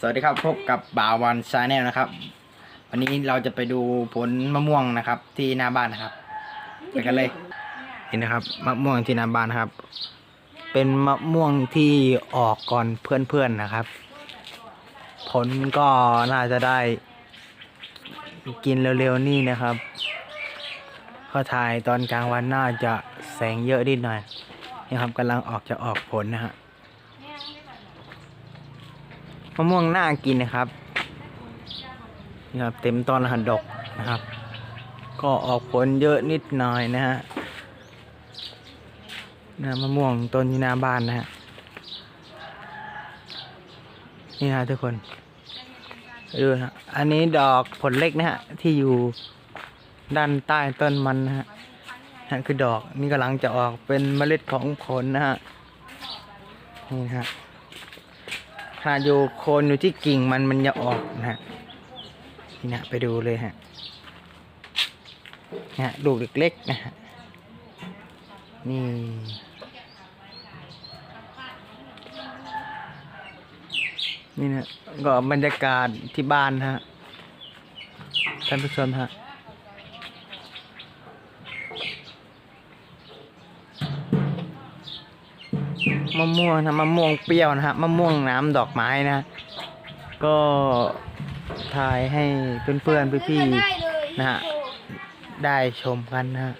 สวัสดีครับพบกับบ่าววันชาแนลนะครับ วันนี้เราจะไปดูผลมะม่วงนะครับ ที่หน้าบ้านนะครับไปกันเลยเห็นนะครับมะม่วงที่หน้าบ้านนะครับ เป็นมะม่วงที่ออกก่อนเพื่อนๆนะครับ ผลก็น่าจะได้ กินเร็วๆนี่นะครับก็ถ่ายตอนกลางวันน่าจะแสงเยอะนิดหน่อยนี่ครับกำลังออกจะออกผลนะฮะ มะม่วงน่ากินนะครับนี่ครับ เต็มต้นหันดอกนะครับ ก็ออกผลเยอะนิดหน่อยนะฮะนะมะม่วงต้นที่หน้าบ้านนะฮะนี่นะทุกคนดูนะอันนี้ดอกผลเล็กนะฮะที่อยู่ด้านใต้ต้นมันนะฮะนั่นคือดอกนี่กำลังจะออกเป็นเมล็ดของผลนะฮะนี่ฮะ ขนาดอยู่โคนอยู่ที่กิ่งมันมันจะออกนะฮะนี่นะไปดูเลยฮะนะฮะลูกเล็กๆนะฮะนี่นี่นะก็บรรยากาศที่บ้านฮะท่านผู้ชมฮะ มะม่วงนะมะม่วงเปรี้ยวนะฮะมะม่วงน้ำดอกไม้นะ ก็ถ่ายให้เพื่อนๆพี่ๆนะฮะได้ชมกันนะฮะ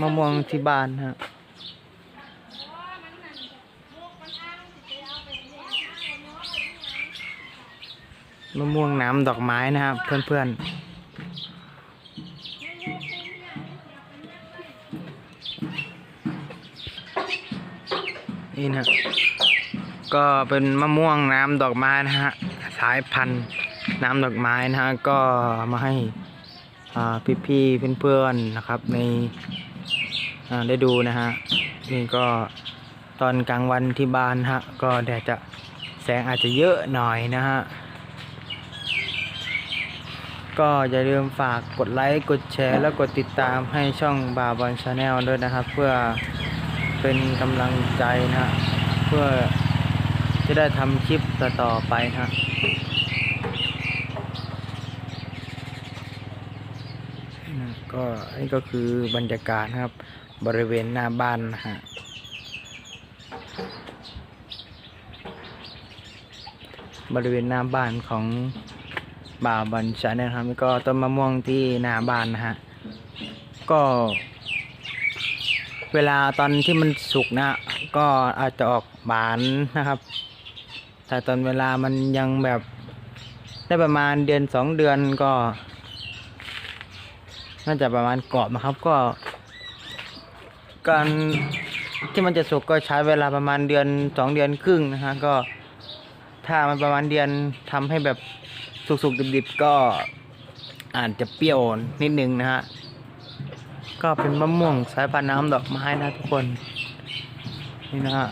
มะม่วงที่บ้านนะฮะมะม่วงน้ำดอกไม้นะครับเพื่อนๆ นี่นะก็เป็นมะม่วงน้ำดอกไม้นะฮะสายพันธุ์น้ำดอกไม้นะฮะก็มาให้อ่พี่ๆเพื่อนๆนะครับในได้ดูนะฮะนี่ก็ตอนกลางวันที่บ้านฮะก็แดดจะแสงอาจจะเยอะหน่อยนะฮะก็อย่าลืมฝากกดไลค์ กดแชร์ แล้วกดติดตามให้ช่องบาบอนชาแนลด้วยนะครับ เพื่อ เป็นกำลังใจนะฮะเพื่อจะได้ทำคลิปต่อๆไปฮะนะก็อันนี้ก็คือบรรยากาศนะครับ บริเวณหน้าบ้านนะฮะบริเวณหน้าบ้านของบ่าวบัญชาเนี่ยครับแล้วก็ต้นมะม่วงที่หน้าบ้านนะฮะก็ เวลาตอนที่มันสุกนะ ก็อาจจะออกบานนะครับ แต่ตอนเวลามันยังแบบได้ประมาณเดือนสองเดือนก็ น่าจะประมาณกรอบนะครับก็ การที่มันจะสุกก็ใช้เวลาประมาณเดือนสองเดือนครึ่งนะฮะก็ถ้ามันประมาณเดือนทำให้แบบสุกๆดิบๆก็อาจจะเปรี้ยวนิดนึงนะฮะ ก็เป็นมะม่วงสายพันธุ์น้ำดอกไม้นะทุกคน นี่นะฮะ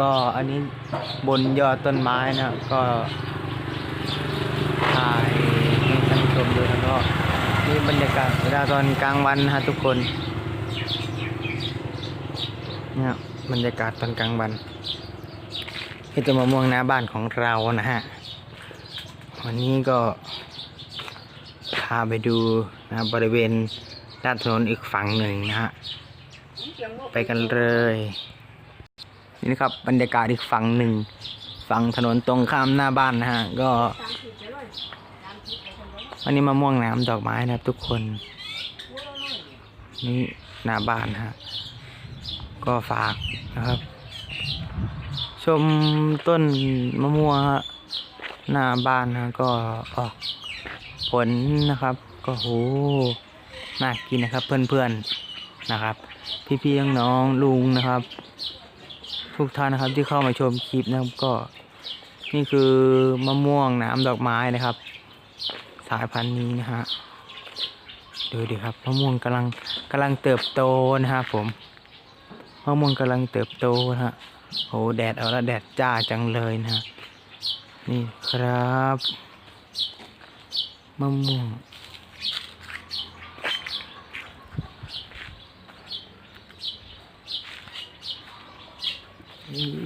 ก็อันนี้บนยอดต้นไม้นะ ก็ถ่ายให้ท่านชมดูแล้วก็นี่บรรยากาศเวลาตอนกลางวันนะฮะทุกคนเนี่ยบรรยากาศตอนกลางวันที่ต้นมะม่วงหน้าบ้านของเรานะฮะ วันนี้ก็พาไปดูนะบริเวณ ด้านถนนอีกฝั่งหนึ่งนะฮะไปกันเลย นี่นะครับบรรยากาศอีกฝั่งหนึ่งฝั่งถนนตรงข้ามหน้าบ้านนะฮะก็อันนี้มะม่วงน้ำดอกไม้นะครับ ทุกคนนี่หน้าบ้านนะฮะก็ฝากนะครับ ชมต้นมะม่วงฮะหน้าบ้านนะก็ออกผลนะครับ ก็โห น่ากินนะครับเพื่อนๆนะครับ พี่ๆน้องๆลุงนะครับ ทุกท่านนะครับที่เข้ามาชมคลิปนะครับก็ นี่คือมะม่วงน้ำดอกไม้นะครับ สายพันธุ์นี้นะฮะดูดิครับมะม่วงกำลังกำลังเติบโตนะครับผมมะม่วงกำลังเติบโตนะฮะโหแดดเอาละแดดจ้าจังเลยนะฮะนี่ครับมะม่วง นี่มั